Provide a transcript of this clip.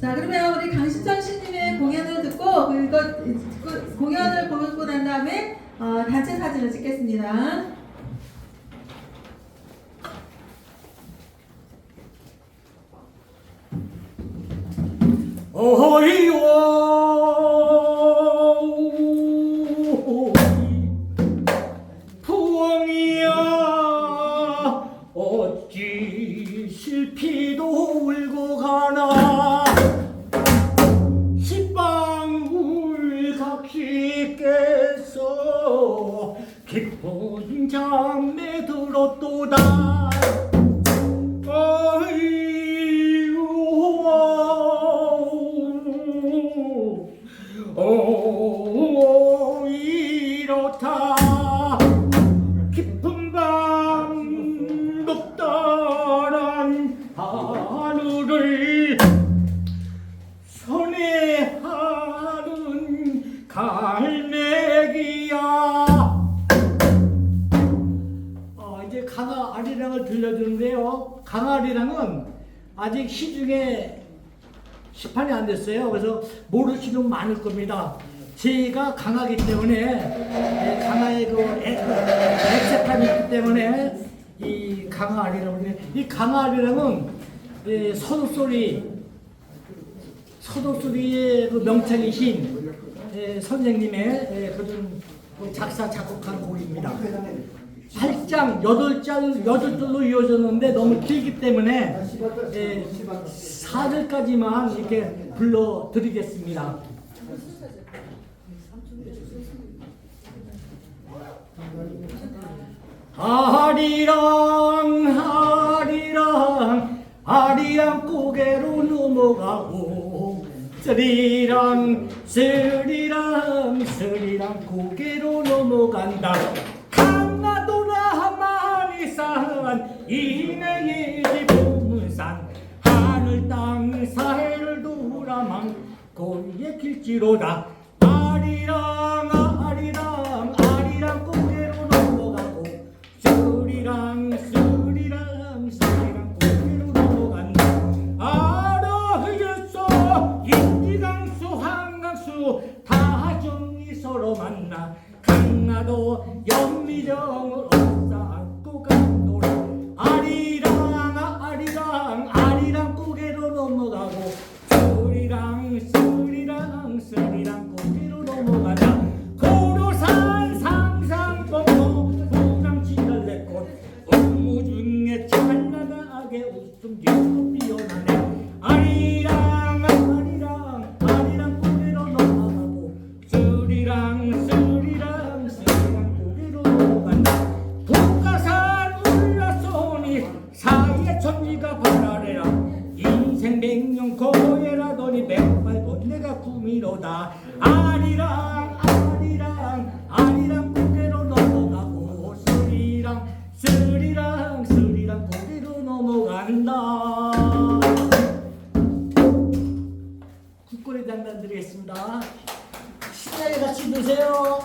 자, 그러면 우리 강신철 씨님의 공연을 듣고 그리고 그 공연을 보고 난 다음에 어, 단체 사진을 찍겠습니다. 어이워 부엉이야 어찌 실피도 울고 가나 깊은 잠에 들었도다. 아이고 오 강아 아리랑을 들려주는데요. 강아 아리랑은 아직 시중에 시판이 안 됐어요. 그래서 모르시는 분 많을 겁니다. 제가 강하기 때문에 예, 강아의 그 엑- 엑세판이 있기 때문에 이 강아 아리랑을 이 강아 아리랑은 예, 서도소리 서도소리의 그 명창이신 예, 선생님의 예, 그 작사 작곡한 곡입니다. 8장 8장 8절로 이어졌는데 너무 길기 때문에 예, 4절까지만 이렇게 불러 드리겠습니다. 아리랑 아리랑 아리랑 고개로 넘어가고 스리랑 스리랑 스리랑 고개로 넘어간다 이내의 보문산 하늘 땅 사해를 돌아만 고리의 길지로다. 아리랑 아리랑 아리랑 고개로 넘어가고 스리랑 스리랑 스리랑 고개로 넘어간다. 아라흐였어. 인지강수 한강수 다 정이 서로 만나 강나도 연미정을 엇 사이에 천지가 바라래라. 인생 백년 고해라더니 백발도 내가 꿈이로다. 아리랑 아리랑 아리랑 고개로 넘어가고 스리랑 스리랑 스리랑 고개로 넘어간다. 국거리 단단 드리겠습니다. 신나게 같이 드세요